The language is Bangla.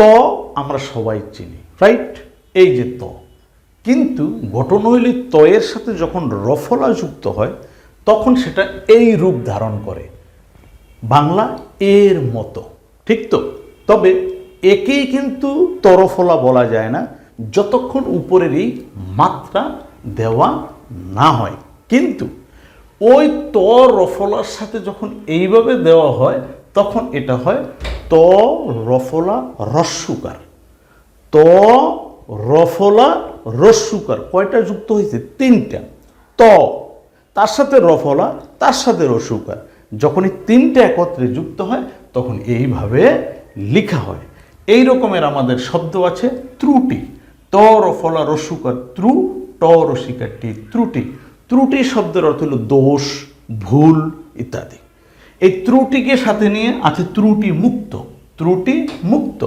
ত আমরা সবাই চিনি রাইট এই যে ত। কিন্তু ঘটনা হইলে তয়ের সাথে যখন রফলা যুক্ত হয়, তখন সেটা এই রূপ ধারণ করে। বাংলা এর মতো, ঠিক তো? তবে একেই কিন্তু তরফলা বলা যায় না, যতক্ষণ উপরের এই মাত্রা দেওয়া না হয়। কিন্তু ওই ত রফলার সাথে যখন এইভাবে দেওয়া হয়, তখন এটা হয় ত রফলা রস্যুকার ত রফলা রস্যুকার কয়টা যুক্ত হয়েছে? তিনটা। ত, তার সাথে রফলা, তার সাথে রস্যুকার যখন এই তিনটা একত্রে যুক্ত হয়, তখন এইভাবে লেখা হয়। এই রকমের আমাদের শব্দ আছে ত্রুটি। ত রফলা রস্যুকার ত্রু, ট রসিকার টি ত্রুটি। ত্রুটি শব্দের অর্থ হলো দোষ, ভুল ইত্যাদি। এই ত্রুটিকে সাথে নিয়ে আছে ত্রুটি মুক্ত ত্রুটি মুক্ত।